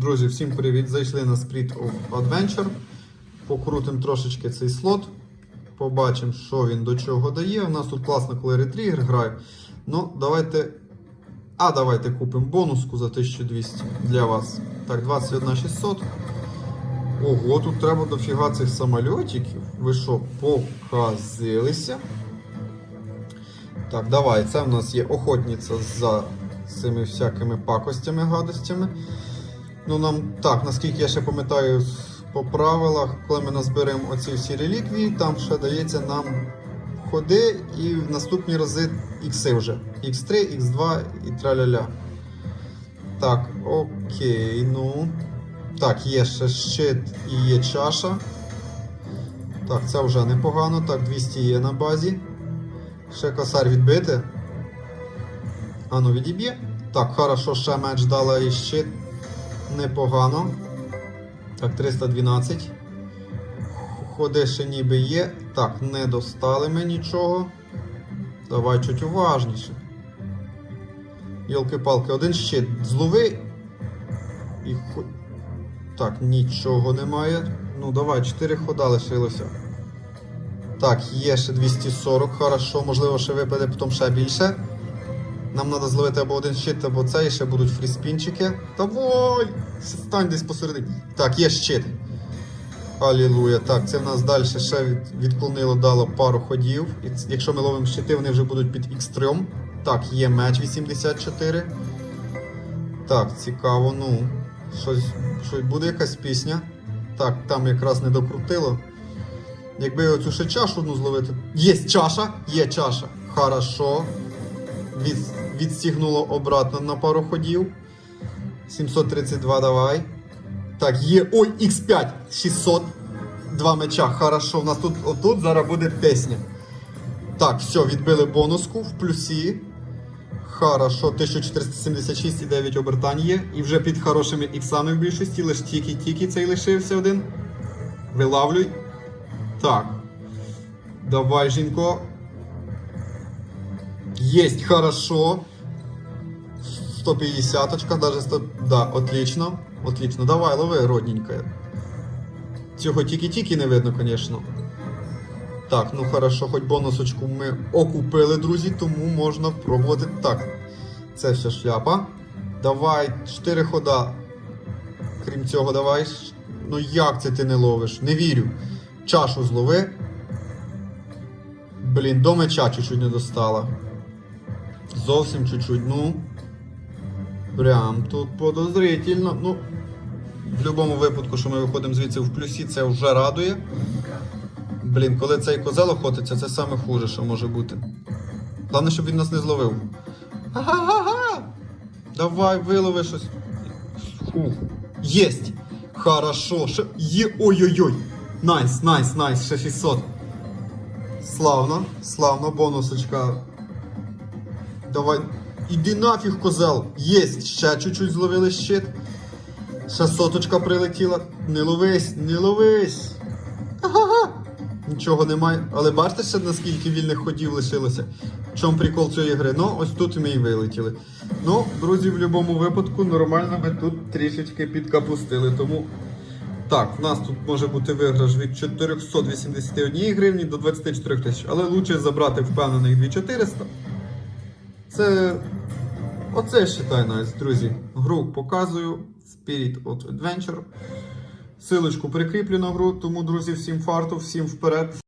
Друзі, всім привіт! Зайшли на Spirit of Adventure. Покрутимо трошечки цей слот. Побачимо, що він до чого дає. У нас тут класно, коли ретригер грає. Ну, давайте. А, давайте купимо бонуску за 1200 для вас. Так, 21 600. Ого, тут треба дофіга цих самольотиків. Ви що, показилися? Так, давай, це в нас є охотниця за цими всякими пакостями, гадостями. Ну нам так, наскільки я ще пам'ятаю по правилах, коли ми назберемо оці всі реліквії, там ще дається нам ходи і в наступні рази ікси вже. X3, X2 і траля-ля. Так, окей, ну. Так, є ще щит і є чаша. Так, це вже непогано. Так, 200 є на базі. Ще косарь відбити. А ну відіб'є. Так, хорошо, ще меч дала і щит. Непогано. Так, 312. Ходи ще ніби є. Так, не достали ми нічого. Давай чуть уважніше. Йолки-палки, один щит злови. І. Так, нічого немає. Ну, давай, 4 хода лишилося. Так, є ще 240, хорошо, можливо, ще випаде потім ще більше. Нам треба зловити або один щит, або цей, ще будуть фріспінчики. Давай! Стань десь посередині. Так, є щит. Алілуя. Так, це в нас далі ще від, відклонило, дало пару ходів. І якщо ми ловимо щити, вони вже будуть під X3. Так, є меч 84. Так, цікаво, ну. Щось, щось буде якась пісня. Так, там якраз не докрутило. Якби оцю ще чашу одну зловити. Є чаша, є чаша. Хорошо. Від, відстігнуло обратно на пару ходів. 732 давай. Так, є. Ой, X5. 600. Два меча. Хорошо. У нас тут отут зараз буде пісня. Так, все, відбили бонуску в плюсі. Хорошо, 1476 і 9 обертань є. І вже під хорошими іксами в більшості, лише тільки-тільки цей лишився один. Вилавлюй. Так. Давай, жінко. Есть, хорошо. 150-очка, даже 100... Да, отлично. Отлично. Давай, лови, родненькая. Цього тільки-тільки не видно, звісно. Так, ну хорошо, хоч бонусочку ми окупили, друзі, тому можна пробувати. Так, це все шляпа. Давай, 4 хода. Крім цього, давай. Ну як це ти не ловиш? Не вірю. Чашу злови. Блін, до меча чуть-чуть не достала. Зовсім чуть-чуть, ну. Прям тут подозрительно. Ну, в будь-якому випадку, що ми виходимо звідси в плюсі, це вже радує. Блін, коли цей козел охотиться, це саме хуже, що може бути. Головне, щоб він нас не зловив. Ага-га-га! Давай, вилови щось. Фух. Єсть! Хорошо. Ще... Є. Ой-ой-ой. Найс, найс, найс, ще 600. Славно, славно, бонусочка. Давай. Іди нафіг, козел. Єсть. Ще чуть-чуть зловили щит. Ще соточка прилетіла. Не ловись, не ловись. Ага. Нічого немає. Але бачите ще наскільки вільних ходів лишилося. В чому прикол цієї гри? Ну, ось тут ми і вилетіли. Ну, друзі, в будь-якому випадку нормально ми тут трішечки підкапустили. Тому так, в нас тут може бути виграш від 481 гривні до 24 тисяч. Але лучше забрати впевнених 2400. Це. Оце считай найс, друзі. Гру показую. Spirit of Adventure. Силочку прикріплю на гру, тому, друзі, всім фарту, всім вперед.